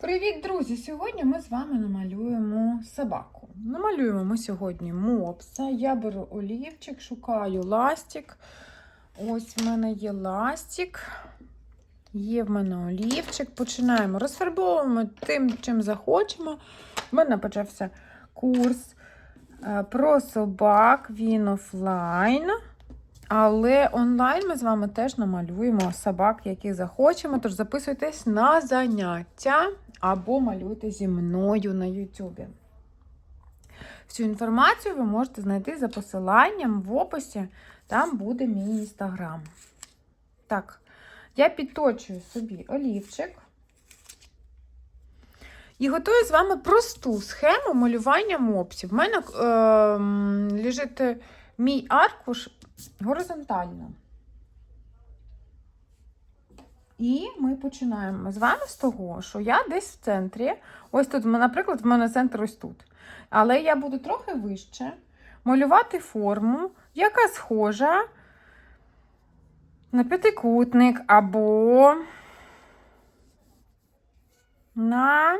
Привіт, друзі! Сьогодні ми з вами намалюємо собаку. Намалюємо ми сьогодні мопса. Я беру олівчик, шукаю ластик. Ось в мене є ластик. Є в мене олівчик. Починаємо розфарбовуємо тим, чим захочемо. У мене почався курс е, про собак. Він офлайн. Але онлайн ми з вами теж намалюємо собак, яких захочемо. Тож записуйтесь на заняття або малюйте зі мною на Ютубі. Всю інформацію ви можете знайти за посиланням в описі. Там буде мій інстаграм. Так, я підточую собі олівчик. І готую з вами просту схему малювання мопсів. В мене е, лежить мій аркуш горизонтально. І ми починаємо з вами з того, що я десь в центрі. Ось тут, наприклад, в мене центр ось тут. Але я буду трохи вище малювати форму, яка схожа на п'ятикутник або на.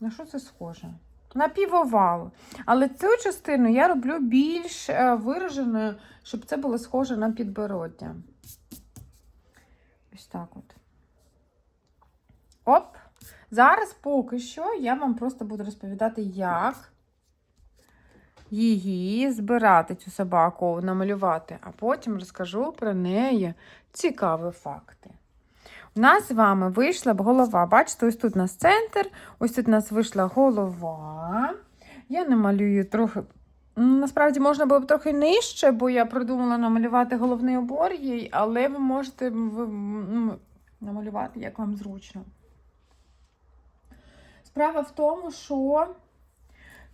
На що це схоже? На півовал. Але цю частину я роблю більш е, вираженою, щоб це було схоже на підбороддя. Ось так от. Оп! Зараз поки що я вам просто буду розповідати, як її збирати, цю собаку, намалювати, а потім розкажу про неї цікаві факти. У нас з вами вийшла б голова. Бачите, ось тут у нас центр, ось тут у нас вийшла голова. Я намалюю трохи. Насправді можна було б трохи нижче, бо я придумала намалювати головний убор їй, але ви можете намалювати, як вам зручно. Справа в тому, що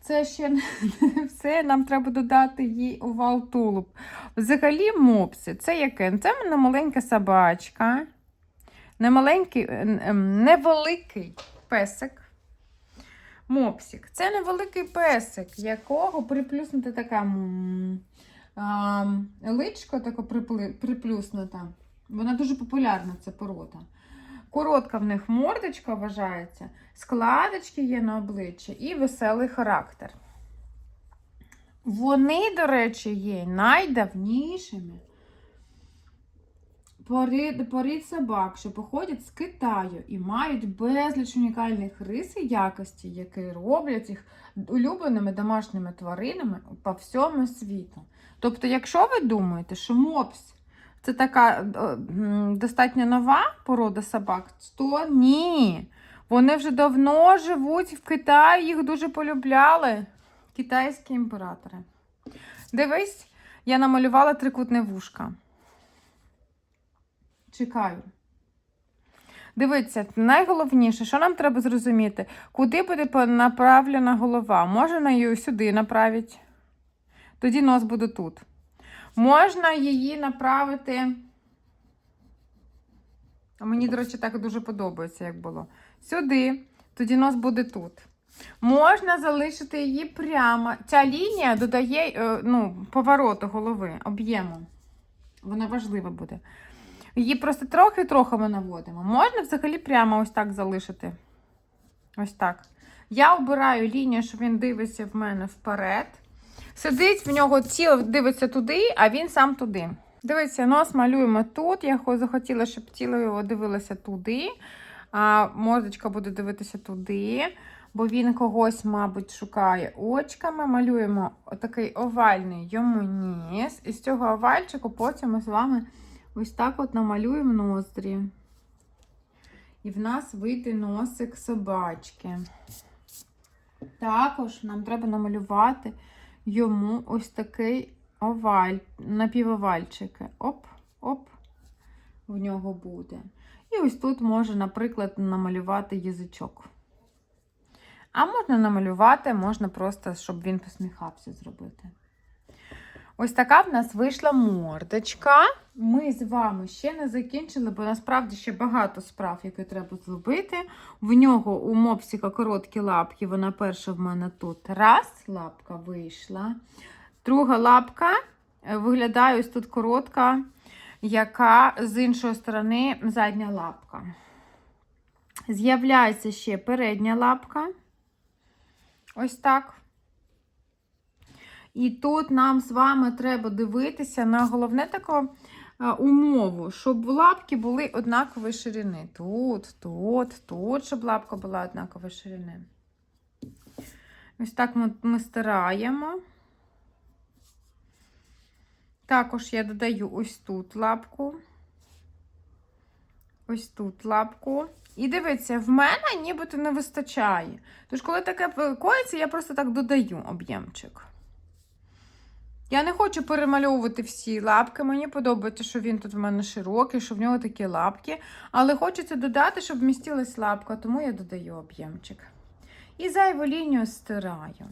це ще не все, нам треба додати їй овал тулуб. Взагалі, мопси, це яке? Це в мене маленька собачка. Немаленький, невеликий песик. Мопсик. Це невеликий песик, якого приплюснута така а, личко тако приплюснута. Вона дуже популярна, ця порода. Коротка в них мордочка вважається, складочки є на обличчі і веселий характер. Вони, до речі, є найдавнішими порід собак, що походять з Китаю і мають безліч унікальних рис і якості, які роблять їх улюбленими домашніми тваринами по всьому світу. Тобто, якщо ви думаєте, що мопс це така достатньо нова порода собак, то ні. Вони вже давно живуть в Китаї, їх дуже полюбляли китайські імператори. Дивись, я намалювала трикутне вушка. Чекаю. Дивіться, найголовніше, що нам треба зрозуміти, куди буде направлена голова. Можна її сюди направити. Тоді нос буде тут. Можна її направити. А мені, до речі, так дуже подобається, як було. Сюди, тоді нос буде тут. Можна залишити її прямо. Ця лінія додає е, ну, повороту голови, об'єму. Вона важлива буде. Її просто трохи-трохи ми наводимо. Можна взагалі прямо ось так залишити. Ось так. Я обираю лінію, щоб він дивиться в мене вперед. Сидить в нього тіло дивиться туди, а він сам туди. Дивіться, нос малюємо тут. Я захотіла, щоб тіло його дивилося туди. А мордочка буде дивитися туди, бо він когось, мабуть, шукає очками. Малюємо отакий овальний йому ніс. І з цього овальчику потім ми з вами. Ось так от намалюємо ноздрі. І в нас вийде носик собачки. Також нам треба намалювати йому ось такий оваль, напівовальчики. Оп, оп, в нього буде. І ось тут може, наприклад, намалювати язичок. А можна намалювати, можна просто, щоб він посміхався зробити. Ось така в нас вийшла мордочка. Ми з вами ще не закінчили, бо насправді ще багато справ, які треба зробити. В нього у мопсіка короткі лапки. Вона перша в мене тут. Раз, лапка вийшла. Друга лапка е, виглядає ось тут коротка. яка з іншої сторони задня лапка. З'являється ще передня лапка. Ось так. І тут нам з вами треба дивитися на головне таку е, умову, щоб лапки були однакової ширини. Тут, тут, тут, щоб лапка була однакової ширини. Ось так ми, ми стираємо. Також я додаю ось тут лапку. Ось тут лапку. І дивіться, в мене нібито не вистачає. Тож, коли таке коїться, я просто так додаю об'ємчик. Я не хочу перемальовувати всі лапки. Мені подобається, що він тут в мене широкий, що в нього такі лапки. Але хочеться додати, щоб вмістилась лапка, тому я додаю об'ємчик. І зайву лінію стираю.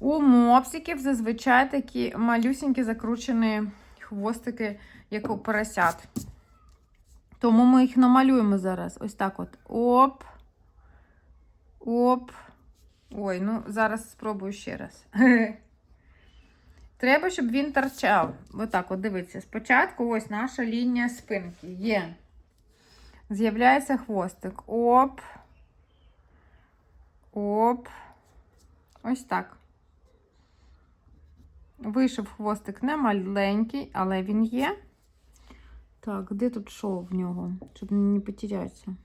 У мопсиків зазвичай такі малюсінькі закручені хвостики, як у поросят. Тому ми їх намалюємо зараз. Ось так от. Оп. Оп. Ой, ну зараз спробую ще раз. Треба, щоб він торчав. Отак, от дивіться. Спочатку ось наша лінія спинки є. З'являється хвостик. Оп. Оп. Ось так. Вийшов хвостик не маленький, але він є. Так, де тут шов в нього? Щоб не потерятися.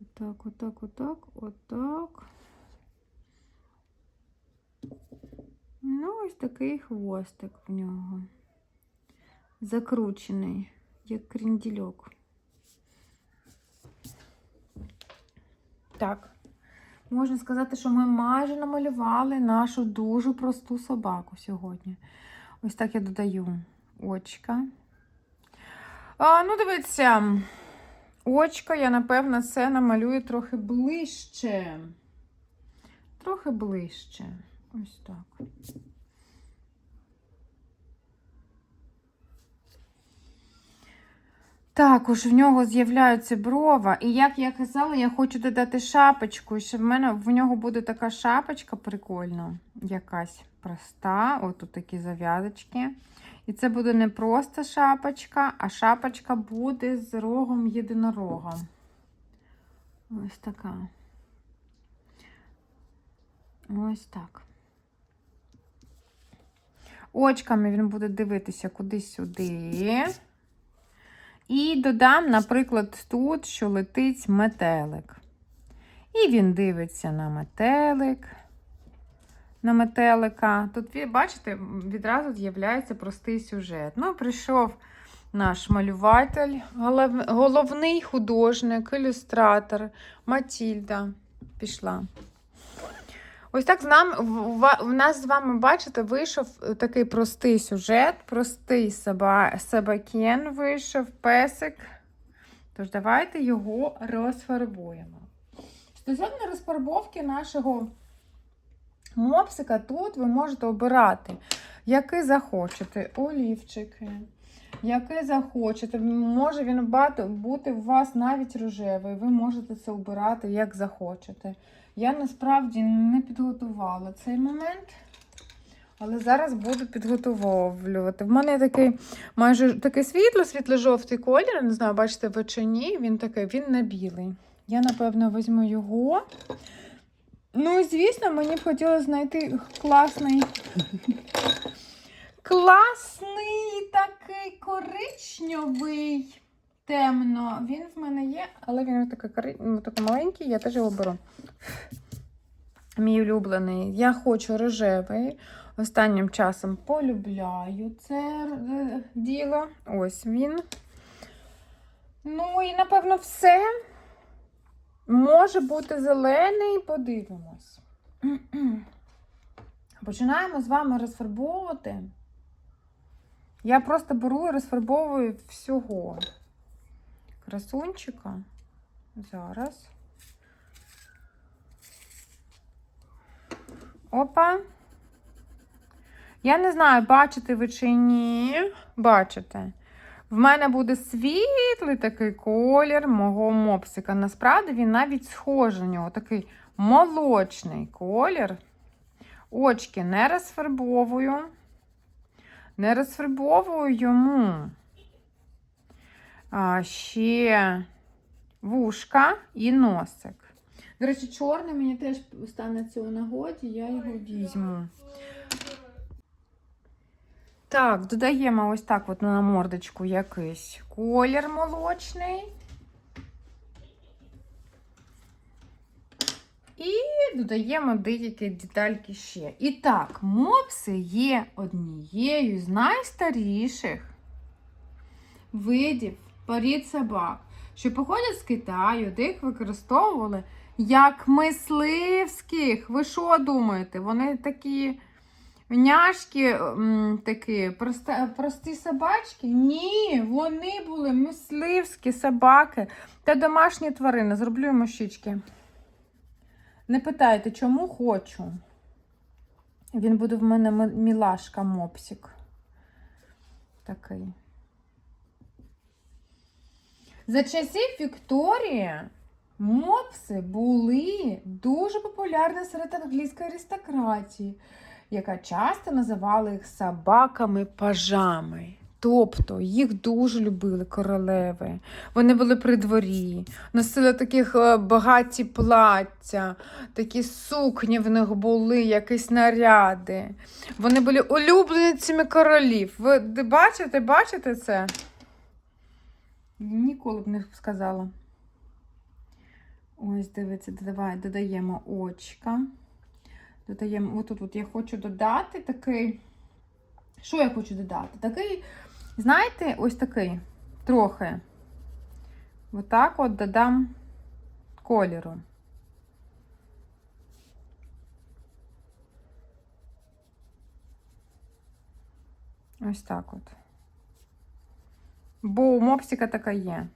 Отак, отак, отак, отак. Ну, ось такий хвостик в нього. Закручений, як крендільок. Так. Можна сказати, що ми майже намалювали нашу дуже просту собаку сьогодні. Ось так я додаю очка. А, Ну, дивіться, очка я, напевно, це намалюю трохи ближче. Трохи ближче. Ось так. Також в нього з'являється брова. І як я казала, я хочу додати шапочку. І ще в мене в нього буде така шапочка прикольна, якась проста. От тут такі зав'язочки. І це буде не просто шапочка, а шапочка буде з рогом єдинорога. Ось така. Ось так. Очками він буде дивитися кудись сюди. І додам, наприклад, тут, що летить метелик. І він дивиться на метелик, на метелика. Тут, бачите, відразу з'являється простий сюжет. Ну, прийшов наш малюватель, голов... головний художник, ілюстратор Матільда пішла. Ось так з нами, в, в нас з вами, бачите, вийшов такий простий сюжет, простий соба, собакен вийшов, песик. Тож давайте його розфарбуємо. Стосовно розфарбовки нашого мопсика, тут ви можете обирати, який захочете, олівчики, який захочете. Може він бути у вас навіть рожевий, ви можете це обирати, як захочете. Я насправді не підготувала цей момент, але зараз буду підготовлювати. В мене такий майже такий світло, світло-жовтий колір, не знаю, бачите, ви чи ні, він такий, він не білий. Я, напевно, візьму його. Ну, і звісно, мені б хотілося знайти класний. Класний такий коричневий. Темно. Він в мене є, але він такий, такий маленький, я теж його беру. Мій улюблений. Я хочу рожевий. Останнім часом полюбляю це діло. Ось він. Ну і, напевно, все. Може бути зелений, подивимось. Починаємо з вами розфарбовувати. Я просто беру і розфарбовую всього красунчика. Зараз. Опа. Я не знаю, бачите ви чи ні. Бачите. В мене буде світлий такий колір мого мопсика. Насправді він навіть схожий на нього. Такий молочний колір. Очки не розфарбовую. Не розфарбовую йому А, ще вушка і носик. До речі, чорний мені теж станеться у нагоді, я його візьму. Так, додаємо ось так от на мордочку якийсь колір молочний. І додаємо деякі детальки ще. І так, мопси є однією з найстаріших видів порід собак, що походять з Китаю, де їх використовували як мисливських. Ви що думаєте? Вони такі няшки, такі проста, прості собачки? Ні, вони були мисливські собаки та домашні тварини. Зроблю щічки. Не питайте, чому хочу. Він буде в мене мілашка мопсик. Такий. За часів Вікторії мопси були дуже популярні серед англійської аристократії, яка часто називала їх собаками-пажами. Тобто їх дуже любили королеви. Вони були при дворі, носили таких е, багаті плаття, такі сукні в них були, якісь наряди. Вони були улюбленицями королів. Ви бачите, бачите це? Ніколи б не сказала. Ось, дивіться, давай додаємо очка. Додаємо, отут от я хочу додати такий. Що я хочу додати? Такий, знаєте, ось такий трохи. Отак от додам кольору. Ось так от. Бо у мопсика така є.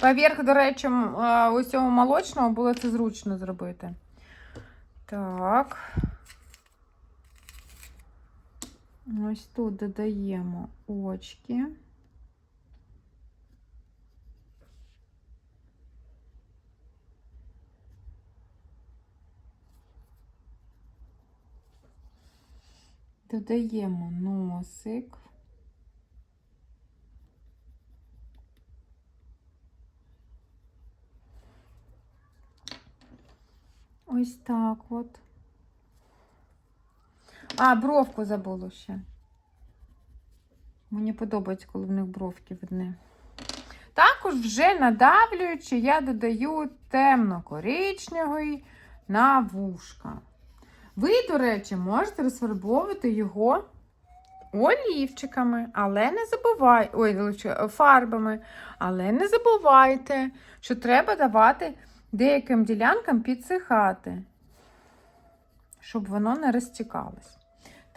Поверх, до речі, ось цього молочного було це зручно зробити. Так. Ось тут додаємо очки. Додаємо носик. Ось так от. А, бровку забула ще. Мені подобається, коли в них бровки видні. Також вже надавлюючи, я додаю темно-коричневий на вушка. Ви, до речі, можете розфарбовувати його олівчиками, але не забувайте, ой, фарбами, але не забувайте, що треба давати деяким ділянкам підсихати, щоб воно не розтікалось.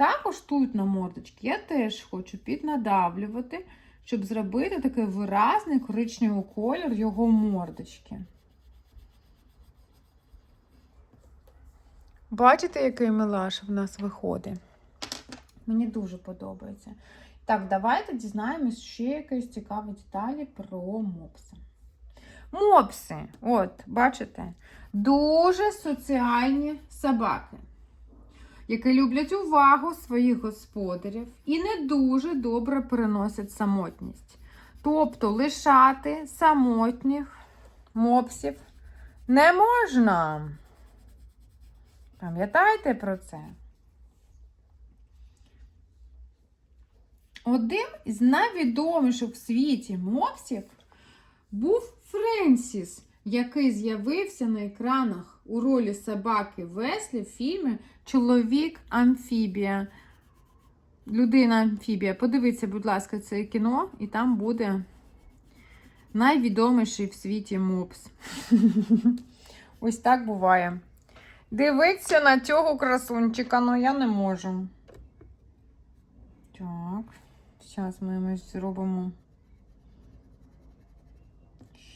Також тут на мордочці я теж хочу піднадавлювати, щоб зробити такий виразний коричневий колір його мордочки. Бачите, який милаш в нас виходить? Мені дуже подобається. Так, давайте дізнаємось ще якісь цікаві деталі про мопси. Мопси, от, бачите, дуже соціальні собаки, які люблять увагу своїх господарів і не дуже добре переносять самотність. Тобто лишати самотніх мопсів не можна. Пам'ятайте про це. Один із найвідоміших в світі мопсів був Френсіс, який з'явився на екранах у ролі собаки Веслі в фільмі Чоловік Амфібія. Людина Амфібія. Подивіться, будь ласка, це кіно, і там буде найвідоміший в світі мопс. Ось так буває. Дивіться на цього красунчика, ну я не можу. Так, зараз ми зробимо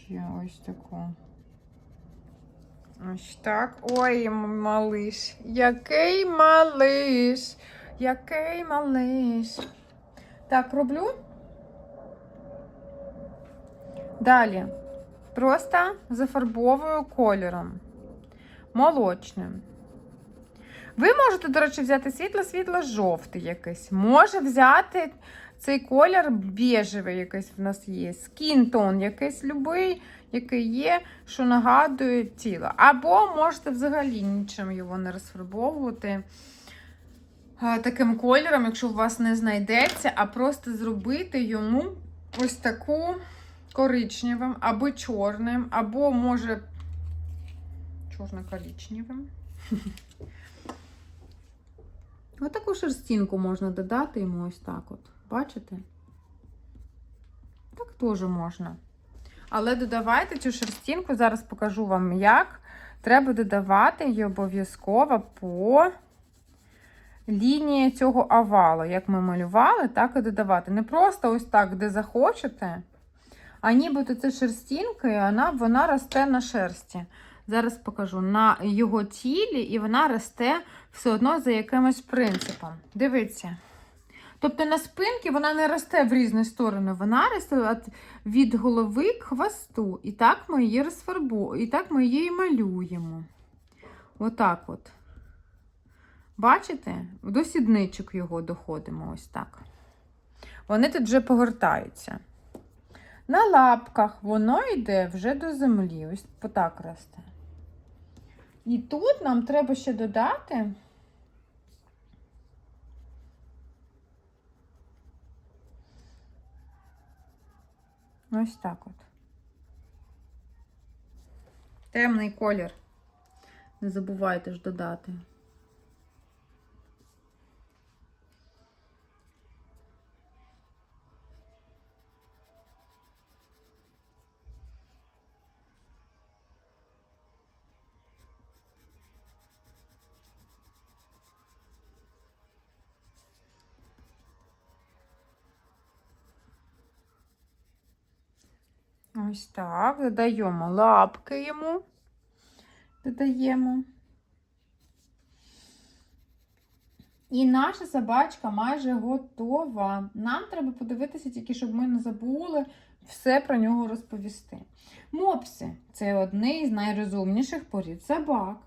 ще ось таку. Ось так. Ой, малиш. Який малиш. Який малиш. Так, роблю. Далі. Просто зафарбовую кольором. Молочним. Ви можете, до речі, взяти світло-світло-жовтий якийсь. Може взяти цей колір біжевий якийсь в нас є. Скінтон, якийсь любий, який є, що нагадує тіло. Або можете взагалі нічим його не розфарбовувати таким кольором, якщо у вас не знайдеться, а просто зробити йому ось таку коричневим, або чорним, або може чорно-коричневим. Отаку шерстинку можна додати йому ось так от. Бачите? Так теж можна. Але додавайте цю шерстинку, зараз покажу вам як. Треба додавати її обов'язково по лінії цього овалу. Як ми малювали, так і додавати. Не просто ось так, де захочете, а нібито це шерстинка, і вона, вона росте на шерсті. Зараз покажу на його тілі, і вона росте все одно за якимось принципом. Дивіться. Тобто на спинці вона не росте в різні сторони, вона росте від голови к хвосту. І так ми її розфарбуємо, і так ми її малюємо. Отак от. Бачите? До сідничок його доходимо ось так. Вони тут вже повертаються. На лапках воно йде вже до землі. Ось отак росте. І тут нам треба ще додати. Ось так от. Темний колір. Не забувайте ж додати. Ось так. Додаємо лапки йому. Додаємо. І наша собачка майже готова. Нам треба подивитися тільки, щоб ми не забули все про нього розповісти. Мопси це одне з найрозумніших порід собак.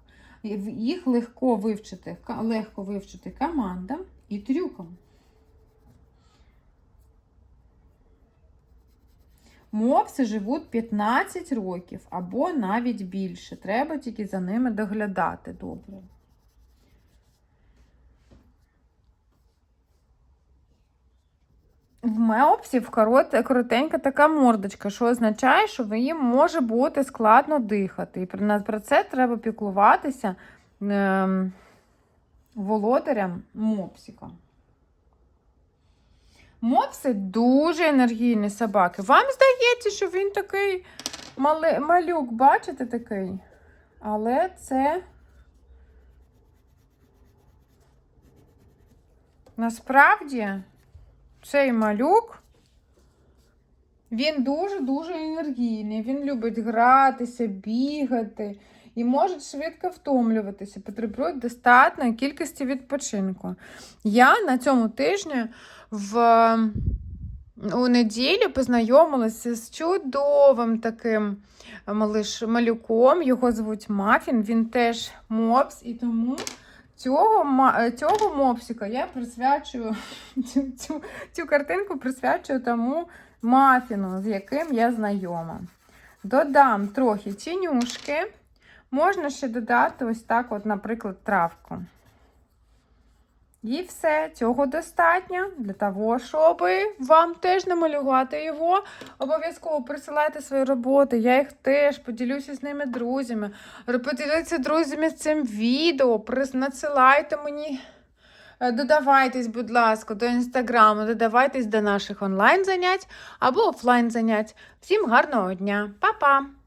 Їх легко вивчити, легко вивчити командам і трюкам. Мопси живуть 15 років або навіть більше. Треба тільки за ними доглядати добре. В меопсів коротенька така мордочка, що означає, що їм може бути складно дихати. І про це треба піклуватися ем, володарям мопсика. Мопси дуже енергійні собаки. Вам здається, що він такий мали, малюк, бачите такий? Але це насправді цей малюк, він дуже-дуже енергійний. Він любить гратися, бігати і може швидко втомлюватися. Потребує достатньої кількості відпочинку. Я на цьому тижні в у неділю познайомилася з чудовим таким малиш, малюком. Його звуть Мафін. Він теж мопс, і тому цього, цього мопсика я присвячую цю, цю, цю картинку присвячую тому мафіну, з яким я знайома. Додам трохи тінюшки. Можна ще додати ось так, от, наприклад, травку. І все, цього достатньо для того, щоб вам теж намалювати його. Обов'язково присилайте свої роботи. Я їх теж поділюся з ними друзями. Поділіться друзями з цим відео. Надсилайте мені. Е, Додавайтесь, будь ласка, до інстаграму, додавайтесь до наших онлайн занять або офлайн занять. Всім гарного дня, Па-па!